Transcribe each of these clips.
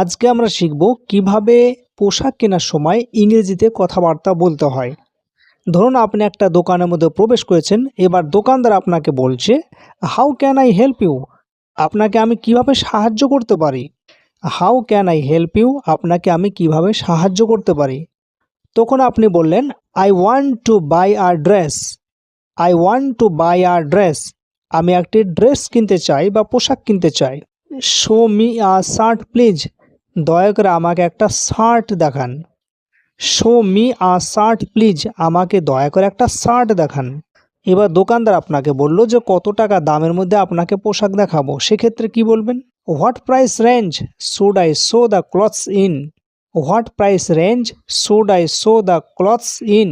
আজকে আমরা শিখব কীভাবে পোশাক কেনার সময় ইংরেজিতে কথাবার্তা বলতে হয়। ধরুন আপনি একটা দোকানের মধ্যে প্রবেশ করেছেন, এবার দোকানদার আপনাকে বলছে how can I help you আপনাকে আমি কীভাবে সাহায্য করতে পারি? How can I help you আপনাকে আমি কীভাবে সাহায্য করতে পারি? তখন আপনি বললেন I want to buy a dress I want to buy a dress আমি একটি ড্রেস কিনতে চাই বা পোশাক কিনতে চাই। Show me a shirt please দয়া করে আমাকে একটা শার্ট দেখান। Show me a shirt please আমাকে দয়া করে একটা শার্ট দেখান। এবার দোকানদার আপনাকে বলল যে, কত টাকা দামের মধ্যে আপনাকে পোশাক দেখাবো? সেক্ষেত্রে কি বলবেন? What price range should I show the clothes in what price range should I show the clothes in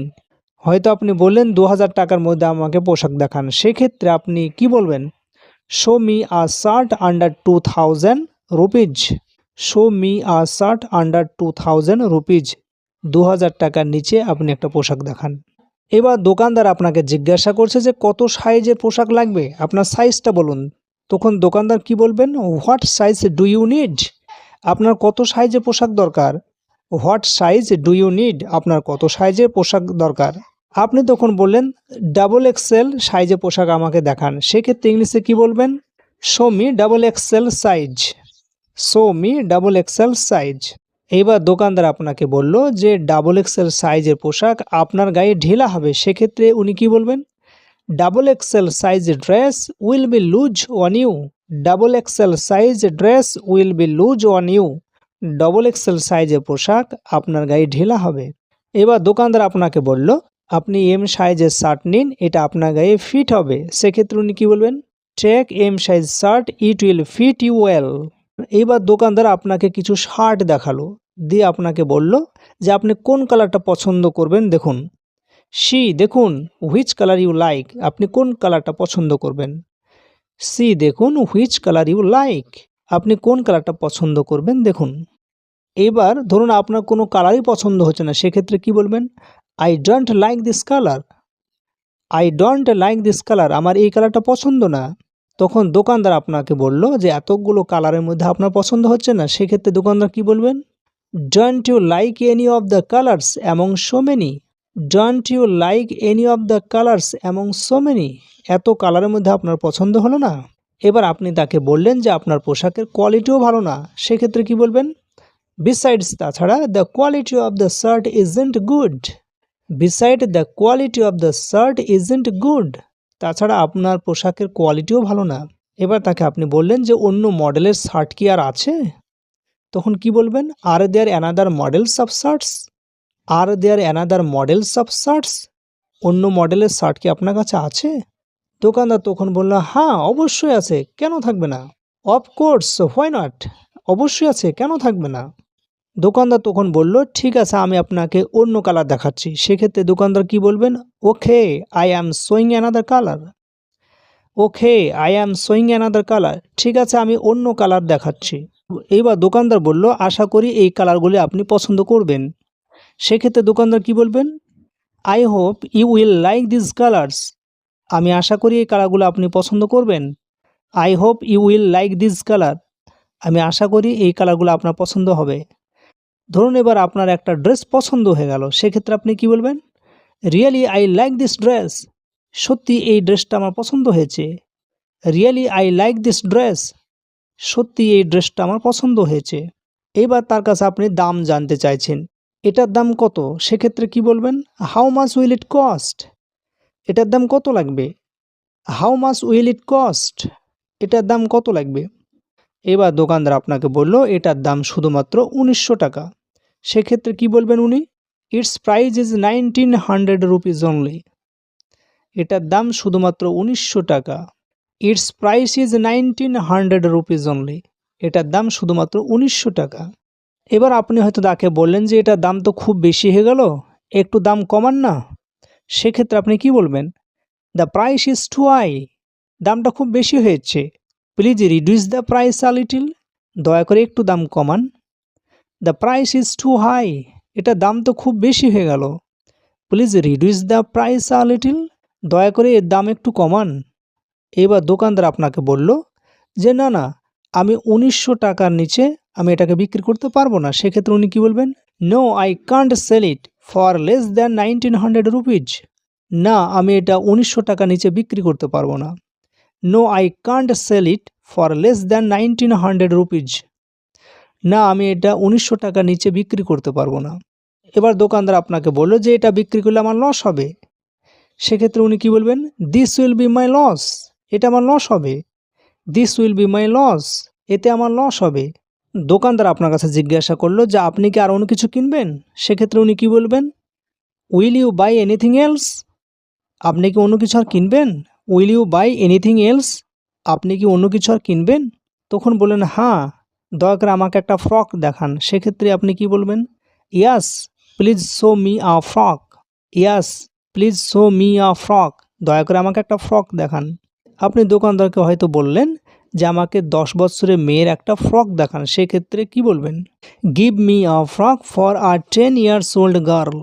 হয়তো আপনি বললেন দু হাজার টাকার মধ্যে আমাকে পোশাক দেখান। সেক্ষেত্রে আপনি কি বলবেন? Show me a shirt under two thousand rupees show me a shirt under two thousand rupees দু হাজার টাকার নিচে আপনি একটা পোশাক দেখান। এবার দোকানদার আপনাকে জিজ্ঞাসা করছে যে কত সাইজের পোশাক লাগবে? আপনার সাইজটা বলুন। তখন দোকানদার কি বলবেন? What size do you need আপনার কত সাইজের পোশাক দরকার? What size do you need আপনার কত সাইজের পোশাক দরকার? আপনি তখন বললেন ডাবল এক্সেল সাইজে পোশাক আমাকে দেখান। সেক্ষেত্রে ইংলিশে কি বলবেন? Show me double XL size show me double XL size এইবার দোকানদার আপনাকে বলল যে ডাবল এক্সেল সাইজের পোশাক আপনার গায়ে ঢিলা হবে, সেক্ষেত্রে উনি কি বলবেন? Double XL size dress will be loose on you double XL size dress will be loose on you double XL সাইজের পোশাক আপনার গায়ে ঢিলা হবে। এবার দোকানদার আপনাকে বলল, আপনি এম সাইজের শার্ট নিন, এটা আপনার গায়ে ফিট হবে। সেক্ষেত্রে উনি কী বলবেন? Check M size shirt it will fit you well এইবার দোকানদার আপনাকে কিছু শার্ট দেখাল, দিয়ে আপনাকে বলল যে আপনি কোন কালারটা পছন্দ করবেন দেখুন। সি, দেখুন হুইচ কালার ইউ লাইক আপনি কোন কালারটা পছন্দ করবেন? সি, দেখুন হুইচ কালার ইউ লাইক আপনি কোন কালারটা পছন্দ করবেন দেখুন। এবার ধরুন আপনার কোনো কালারই পছন্দ হচ্ছে না, সেক্ষেত্রে কি বলবেন? I don't like this colour I don't like this colour আমার এই কালারটা পছন্দ না। তখন দোকানদার আপনাকে বলল যে এতগুলো কালারের মধ্যে আপনার পছন্দ হচ্ছে না, সেক্ষেত্রে দোকানদার কি বলবেন? Don't you like any of the colours among so many don't you like any of the colours among so many এত কালারের মধ্যে আপনার পছন্দ হলো না? এবার আপনি তাকে বললেন যে আপনার পোশাকের কোয়ালিটিও ভালো না, সেক্ষেত্রে কি বলবেন? বিসাইডস তাছাড়া the quality of the shirt isn't good besides the quality of the shirt isn't good তাছাড়া আপনার পোশাকের কোয়ালিটিও ভালো না। এবার তাকে আপনি বললেন যে, অন্য মডেলের শার্ট কি আর আছে? তখন কি বলবেন? Are there another models of shirts are there another models of shirts অন্য মডেলের শার্ট কি আপনার কাছে আছে? দোকানদার তখন বলল হ্যাঁ অবশ্যই আছে। কেন থাকবে না? অফকোর্স হোয়াই নট অবশ্যই আছে। কেন থাকবে না? দোকানদার তখন বলল, ঠিক আছে, আমি আপনাকে অন্য কালার দেখাচ্ছি। সেক্ষেত্রে দোকানদার কি বলবেন? Okay I am showing another colour okay I am showing another colour ঠিক আছে, আমি অন্য কালার দেখাচ্ছি। এইবার দোকানদার বলল, আশা করি এই কালারগুলি আপনি পছন্দ করবেন। সেক্ষেত্রে দোকানদার কি বলবেন? I hope you will like this colours আমি আশা করি এই কালারগুলো আপনি পছন্দ করবেন। I hope you will like this colour আমি আশা করি এই কালারগুলো আপনার পছন্দ হবে। ধরুন এবার আপনার একটা ড্রেস পছন্দ হয়ে গেল, সেক্ষেত্রে আপনি কি বলবেন? Really I like this dress সত্যি এই ড্রেসটা আমার পছন্দ হয়েছে। Really I like this dress সত্যি এই ড্রেসটা আমার পছন্দ হয়েছে। এবার তার কাছে আপনি দাম জানতে চাইছেন। এটার দাম কত? সেক্ষেত্রে কি বলবেন? How much will it cost এটার দাম কত লাগবে? How much will it cost এটার দাম কত লাগবে? এবার দোকানদার আপনাকে বলল, এটার দাম শুধুমাত্র উনিশশো টাকা। সেক্ষেত্রে কি বলবেন উনি? Its price is nineteen hundred rupees only এটার দাম শুধুমাত্র উনিশশো টাকা। Its price is nineteen hundred rupees only এটার দাম শুধুমাত্র উনিশশো টাকা। এবার আপনি হয়তো তাকে বললেন যে এটার দাম তো খুব বেশি হয়ে গেল, একটু দাম কমান না। সেক্ষেত্রে আপনি কি বলবেন? The price is too high দামটা খুব বেশি হয়েছে। Please reduce the price a little দয়া করে একটু দাম কমান। The price is too high এটা দাম তো খুব বেশি হয়ে গেল। Please reduce the price a little দয়া করে এর দাম একটু কমান। এবার দোকানদার আপনাকে বলল যে, না না, আমি উনিশশো টাকার নিচে আমি এটাকে বিক্রি করতে পারব না। সেক্ষেত্রে উনি কি বলবেন? No I can't sell it for less than nineteen hundred rupees না, আমি এটা উনিশশো টাকা নিচে বিক্রি করতে পারব না। No I can't sell it for less than nineteen hundred rupees না, আমি এটা উনিশশো টাকা নিচে বিক্রি করতে পারব না। এবার দোকানদার আপনাকে বলল যে, এটা বিক্রি করলে আমার লস হবে। সেক্ষেত্রে উনি কি বলবেন? This will be my loss এটা আমার লস হবে। This will be my loss এতে আমার লস হবে। দোকানদার আপনার কাছে জিজ্ঞাসা করল যে, আপনি কি আর অন্য কিছু কিনবেন? সেক্ষেত্রে উনি কি বলবেন? Will you buy anything else আপনি কি অন্য কিছু আর কিনবেন? Will you buy anything else আপনি কি অন্য কিছু আর কিনবেন? তখন বললেন হ্যাঁ। দয়া করে আমাকে একটা ফ্রক দেখান। সেক্ষেত্রে আপনি কি বলবেন? Yes, please show me a frock. Yes, please show me a frock. দয়া করে আমাকে একটা ফ্রক দেখান। আপনি দোকানদারকে হয়তো বললেন যে আমাকে দশ বছরের মেয়ের একটা ফ্রক দেখান। সেক্ষেত্রে কি বলবেন? Give me a frock for a ten years old girl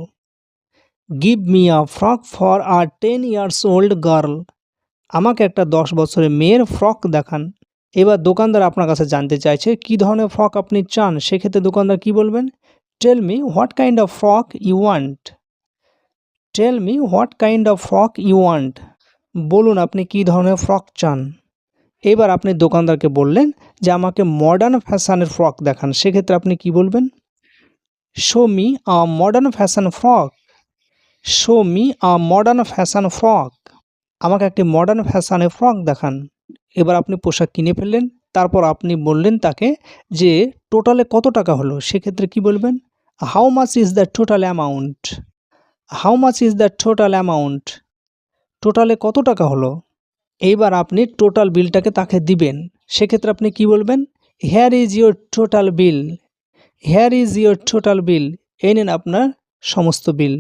give me a frock for a ten years old girl আমাকে একটা দশ বছরের মেয়ের ফ্রক দেখান। এবার দোকানদার আপনার কাছে জানতে চাইছে, কি ধরনের ফ্রক আপনি চান? সেক্ষেত্রে দোকানদার কি বলবেন? Tell me what kind of frock you want tell me what kind of frock you want বলুন আপনি কি ধরনের ফ্রক চান। এবার আপনি দোকানদারকে বললেন যে, আমাকে মডার্ন ফ্যাশনের ফ্রক দেখান। সেক্ষেত্রে আপনি কি বলবেন? Show me a modern fashion frock show me a modern fashion frock আমাকে একটি মডার্ন ফ্যাশনের ফ্রক দেখান। এবার আপনি পোশাক কিনে ফেললেন, তারপর আপনি বললেন তাকে যে, টোটালে কত টাকা হলো? সেক্ষেত্রে কি বলবেন? How much is the total amount how much is the total amount টোটালে কত টাকা হলো? এইবার আপনি টোটাল বিলটাকে তাকে দিবেন। সেক্ষেত্রে আপনি কি বলবেন? Here is your total bill here is your total bill এই নেন আপনার সমস্ত বিল।